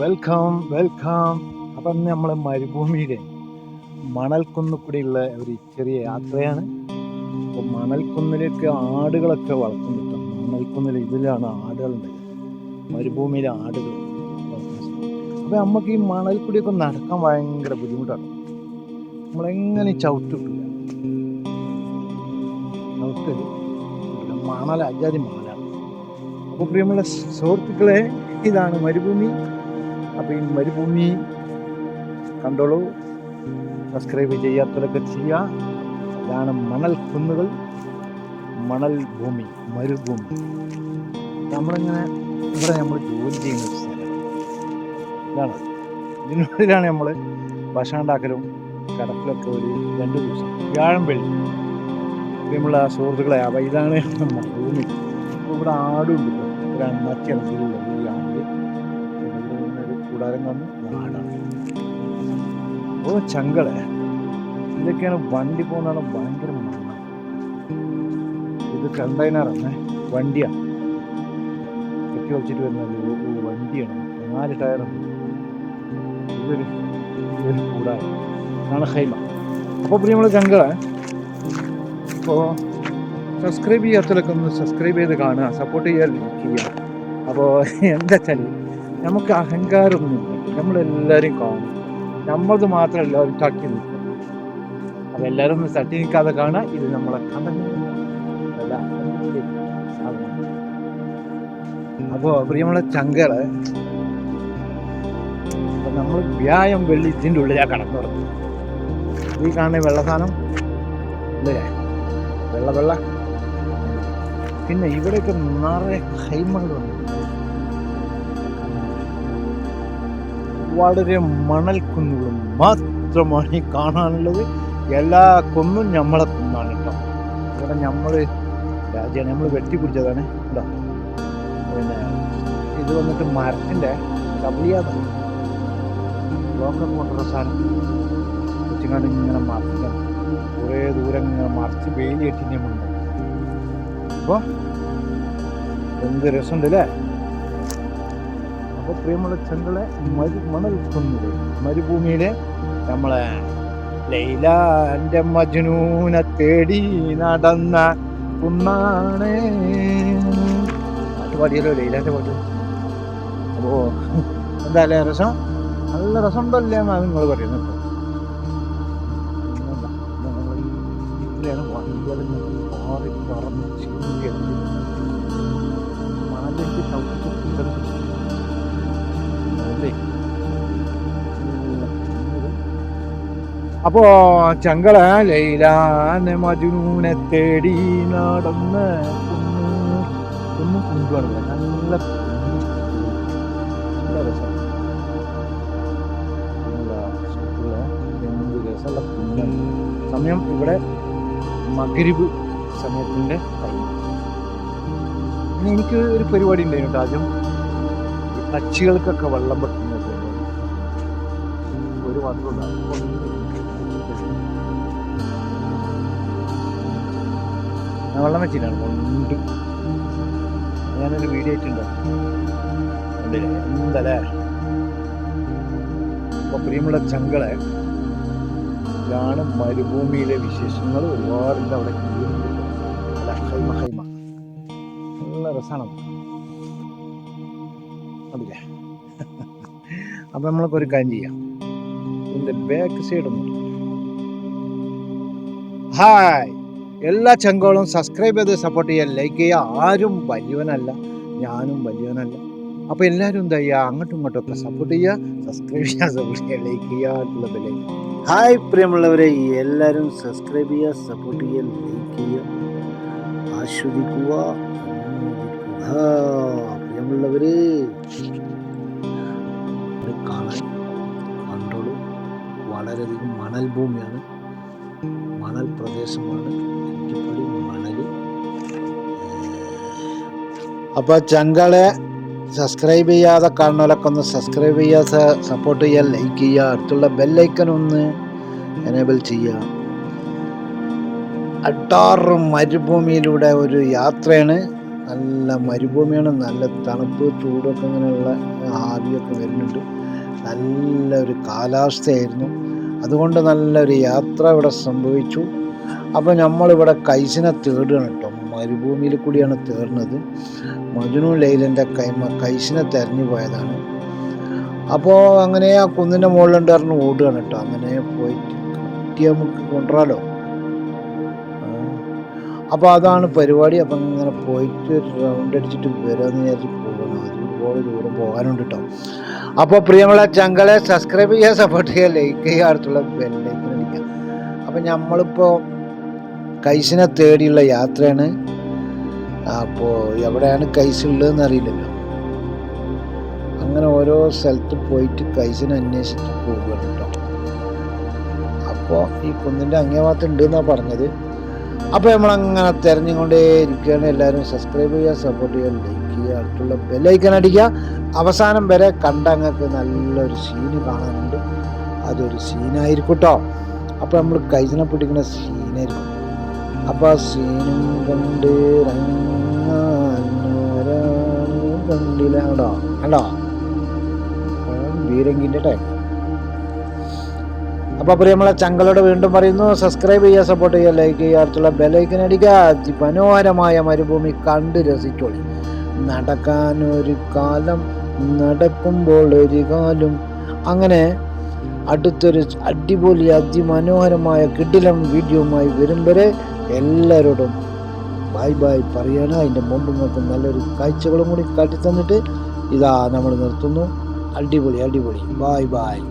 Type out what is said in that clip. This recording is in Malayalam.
വെൽക്കം വെൽക്കം അപ്പം നമ്മളെ നമ്മൾ മരുഭൂമിയിലെ മണൽക്കുന്ന് കൂടിയുള്ള ഒരു ചെറിയ യാത്രയാണ്. അപ്പോൾ മണൽക്കുന്നിലേക്ക് ആടുകളൊക്കെ വളർത്തുന്നുണ്ട് മണൽക്കുന്നിൽ ഇതിലാണ് ആടുകളുണ്ട് മരുഭൂമിയിലെ ആടുകൾ അപ്പോൾ നമുക്ക് ഈ മണൽക്കുടിയൊക്കെ നടക്കാൻ ഭയങ്കര ബുദ്ധിമുട്ടാണ്. നമ്മളെങ്ങനെ ചവിട്ടിട്ടില്ല ചവിട്ട് മണൽ അജാതി മണലാണ്. അപ്പോൾ പ്രിയമുള്ള സുഹൃത്തുക്കളെ ഇതാണ് മരുഭൂമി. അപ്പോൾ ഈ മരുഭൂമി കണ്ടോളൂ. സബ്സ്ക്രൈബ് ചെയ്യാത്തവരൊക്കെ ചെയ്യുക. ഇതാണ് മണൽ കുന്നുകൾ. മണൽ ഭൂമി മരുഭൂമി. നമ്മളിങ്ങനെ ഇവിടെ നമ്മൾ ജോലി ചെയ്യുന്ന ഇതാണ്. ഇതിനുള്ളിലാണ് നമ്മൾ ഭക്ഷണം ഉണ്ടാക്കലും കടക്കിലൊക്കെ ഒരു രണ്ട് ദിവസം. വ്യാഴം വെള്ളി നമ്മളെ സുഹൃത്തുക്കളെ അപ്പോൾ ഇതാണ് ഭൂമി. ഇവിടെ ആടുണ്ട്. കേട്ടോ. ഒരു കൂടാരം കാണുന്നു. ഓ ചങ്കളെ. ഇതൊക്കെയാണ് വണ്ടി പോകുന്നതാണ് ഭയങ്കര ഇത് കണ്ടെയ്നറാണ് വണ്ടിയാണ് കെട്ടി വെച്ചിട്ട് വരുന്നത്. വണ്ടിയാണ്. നാല് ടയറുണ്ട് ഇതൊരു ഇതൊരു കൂടാരം. ഇതാണ് ഹൈമ. അപ്പോൾ പ്രിയമുള്ള ചങ്കളെ അപ്പോൾ സബ്സ്ക്രൈബ് ചെയ്യാത്തവരൊക്കെ ഒന്ന് സബ്സ്ക്രൈബ് ചെയ്ത് കാണുക. സപ്പോർട്ട് ചെയ്യാൻ ചെയ്യുക. അപ്പോൾ എന്താ വെച്ചാൽ നമുക്ക് അഹങ്കാരമൊന്നുമില്ല നമ്മളെല്ലാവരും കാണും. നമ്മളത് മാത്രം എല്ലാവരും തട്ടി നിൽക്കും. അതെല്ലാവരും ഒന്ന് തട്ടി നിൽക്കാതെ കാണുക ഇത് നമ്മളെ കണ്ടല്ല അപ്പോൾ പ്രിയമുള്ള ചങ്കൾ നമ്മൾ വ്യായം വെള്ളി ഇതിന്റെ ഉള്ളിലാണ് കടന്നു ഈ കാണുന്ന വെള്ള സാധനം വെള്ള വെള്ള. പിന്നെ ഇവിടെയൊക്കെ നിറയെ ഹൈമകളുണ്ട് വളരെ മണൽ കുന്നുകളും മാത്രമാണ് ഈ കാണാനുള്ളത്. എല്ലാ കൊന്നും നമ്മളെ കുന്നാണ് കേട്ടോ. ഇവിടെ നമ്മൾ രാജ്യമാണ് നമ്മൾ വെട്ടിപ്പിടിച്ചതാണ് കേട്ടോ. പിന്നെ ഇത് വന്നിട്ട് മരത്തിന്റെ കബലിയാതാണ് ലോക്കൽ കൊണ്ടുള്ള സാധനം. കൊച്ചിങ്ങാണ്ട് ഇങ്ങനെ മറച്ചില്ല കുറേ ദൂരം ഇങ്ങനെ മറിച്ച് വെയിൽ കെട്ടി നമ്മളുണ്ട് അപ്പോൾ എന്ത് രസമുണ്ട് അല്ലേ? അപ്പോൾ പ്രിയമുള്ള ചെങ്കളെ മരു മണൽ കുന്നുകൾ മരുഭൂമിയിലെ നമ്മളെ ലൈല എന്റെ മജ്നൂനെ തേടി നടന്ന കുന്നാണ്. പാട്ട് പാടിയല്ലോ ലൈലാന്റെ പാട്ട്. അപ്പോൾ എന്തായാലും രസം. നല്ല രസമുണ്ടല്ലേ എന്നാണ് നിങ്ങൾ പറയുന്നത് കേട്ടോ. എന്താ, അപ്പോ ചങ്കള ലൈലാനെ മജുനൂനെ തേടി നടന്ന് കുന്നു കുന്നു കുണ്ടുമാണ് ഇവിടെ. നല്ല സമയം ഇവിടെ മകരിബ് സമയത്തിന്റെ ടൈം എനിക്ക് ഒരു പരിപാടി ഉണ്ടായിരുന്നു ആദ്യം പക്ഷികൾക്കൊക്കെ വെള്ളം പെട്ടെന്ന് ഒരു വന്നിട്ടുണ്ട് ഞാൻ വെള്ളം വെച്ചിട്ടാണ് കൊണ്ട് ഞാനൊരു വീഡിയോ ആയിട്ടുണ്ടോ? എന്തല്ലേ അപ്പൊ പ്രിയമുള്ള ചങ്കളെ ഇതാണ് മരുഭൂമിയിലെ വിശേഷങ്ങൾ. ഒരുപാടുണ്ട് അവിടെ. അല്ല ഹൈമ ഹൈമ. നല്ല രസമാണ് അതില്ലേ അപ്പൊ നമ്മളൊക്കെ ഒരു കാര്യം ചെയ്യാം. ഇതിന്റെ ബാക്ക് സൈഡ് ഒന്ന് ഹായ് എല്ലാ ചെങ്കോളും സബ്സ്ക്രൈബ് ചെയ്ത് സപ്പോർട്ട് ചെയ്യാൻ ലൈക്ക് ചെയ്യുക ആരും വലിയവനല്ല. ഞാനും വലിയവനല്ല. അപ്പോൾ എല്ലാവരും എന്താ ചെയ്യുക? അങ്ങോട്ടും ഇങ്ങോട്ടും ഒക്കെ സപ്പോർട്ട് ചെയ്യുക സബ്സ്ക്രൈബ് ചെയ്യുക സപ്പോർട്ട് ചെയ്യുക ലൈക്ക് ചെയ്യുക ഹായ് പ്രിയമുള്ളവരെ എല്ലാവരും സബ്സ്ക്രൈബ് ചെയ്യുക സപ്പോർട്ട് ചെയ്യുക ലൈക്ക് ചെയ്യുക. ആസ്വദിക്കുക. പ്രിയമുള്ളവര്. കാണാൻ കണ്ടോളൂ. വളരെയധികം മണൽ ഭൂമിയാണ്. പ്രദേശമാണ്. ചുറ്റുപാടി മണൽ അപ്പൊ ചങ്കളെ സബ്സ്ക്രൈബ് ചെയ്യാതെ കാണുന്നവരൊക്കെ ഒന്ന് സബ്സ്ക്രൈബ് ചെയ്യുക സപ്പോർട്ട് ചെയ്യുക ലൈക്ക് ചെയ്യുക അടുത്തുള്ള ബെല്ലൈക്കൻ ഒന്ന് എനേബിൾ ചെയ്യുക. അട്ടാറ് മരുഭൂമിയിലൂടെ ഒരു യാത്രയാണ്. നല്ല മരുഭൂമിയാണ്. നല്ല തണുപ്പ് ചൂടൊക്കെ ഇങ്ങനെയുള്ള ആവിയൊക്കെ വരുന്നുണ്ട്. നല്ലൊരു കാലാവസ്ഥയായിരുന്നു. അതുകൊണ്ട് നല്ലൊരു യാത്ര ഇവിടെ സംഭവിച്ചു. അപ്പോൾ നമ്മളിവിടെ കൈസിനെ തേടുകയാണ് കേട്ടോ. മരുഭൂമിയിൽ കൂടിയാണ് തേടുന്നത്. മജുനു ലൈലന്റെ കൈമ കൈസിനെ തെരഞ്ഞു പോയതാണ്. അപ്പോൾ അങ്ങനെ ആ കുന്നിന്റെ മുകളിലുണ്ട് പറഞ്ഞ് ഓടുകയാണ് കേട്ടോ. അങ്ങനെ പോയിട്ട് കിട്ടിയാൽ നമുക്ക് കൊണ്ടുവരാലോ. അപ്പോൾ അതാണ് പരിപാടി. അപ്പം ഇങ്ങനെ പോയിട്ട് റൗണ്ട് അടിച്ചിട്ട് വരാമെന്ന് വിചാരിച്ച് പോകണം ഒരുപാട് ദൂരം പോകാനുണ്ട് കേട്ടോ. അപ്പോൾ പ്രിയമുള്ള ചങ്കളെ സബ്സ്ക്രൈബ് ചെയ്യുക സപ്പോർട്ട് ചെയ്യുക ലൈക്ക് ചെയ്യുക അടുത്തുള്ള ബെല്ലൈക്കൻ അടിക്കുക. അപ്പം നമ്മളിപ്പോൾ കൈസിനെ തേടിയുള്ള യാത്രയാണ്. അപ്പോൾ എവിടെയാണ് കൈസ് ഉള്ളതെന്ന് അറിയില്ലല്ലോ. അങ്ങനെ ഓരോ സ്ഥലത്ത് പോയിട്ട് കൈസിനെ അന്വേഷിച്ച് പോവുകയാണ് കേട്ടോ. അപ്പോൾ ഈ കുന്നിന്റെ അങ്ങേ ഭാഗത്ത് ഉണ്ട് പറഞ്ഞത്. അപ്പോൾ നമ്മളങ്ങനെ തിരഞ്ഞുകൊണ്ടേ ഇരിക്കുകയാണ് എല്ലാവരും സബ്സ്ക്രൈബ് ചെയ്യുക സപ്പോർട്ട് ചെയ്യുക ലൈക്ക് ചെയ്യുക അടുത്തുള്ള ബെല്ലൈക്കൻ അടിക്കുക. അവസാനം വരെ കണ്ട അങ്ങക്ക് നല്ലൊരു സീന് കാണാനുണ്ട്. അതൊരു സീനായിരിക്കും കേട്ടോ. അപ്പോൾ നമ്മൾ കൈസിനെ പിടിക്കുന്ന സീനായിരിക്കും അപ്പോൾ ആ സീനും കണ്ട് കണ്ടില്ല. കേട്ടോ കണ്ടോ? ബീരങ്കിന്റെ ടൈം അപ്പോൾ പ്രിയമുള്ള ചങ്കളോട് വീണ്ടും പറയുന്നു സബ്സ്ക്രൈബ് ചെയ്യുക സപ്പോർട്ട് ചെയ്യുക ലൈക്ക് ചെയ്യുക അടുത്തുള്ള ബെലൈക്കൻ അടിക്കുക. അതിമനോഹരമായ മരുഭൂമി കണ്ട് രസിച്ചോളി. നടക്കാൻ ഒരു കാലം നടക്കുമ്പോൾ ഒരു കാലം. അങ്ങനെ അടുത്തൊരു അടിപൊളി അതിമനോഹരമായ കിടിലം വീഡിയോമായി വരും വരെ എല്ലാവരോടും ബൈ ബൈ പറയാണ്. അതിന്റെ മുമ്പ് നിങ്ങൾക്ക് നല്ലൊരു കാഴ്ചകളും കൂടി കാട്ടിത്തന്നിട്ട് ഇതാ നമ്മൾ നിർത്തുന്നു. അടിപൊളി അടിപൊളി. Bye bye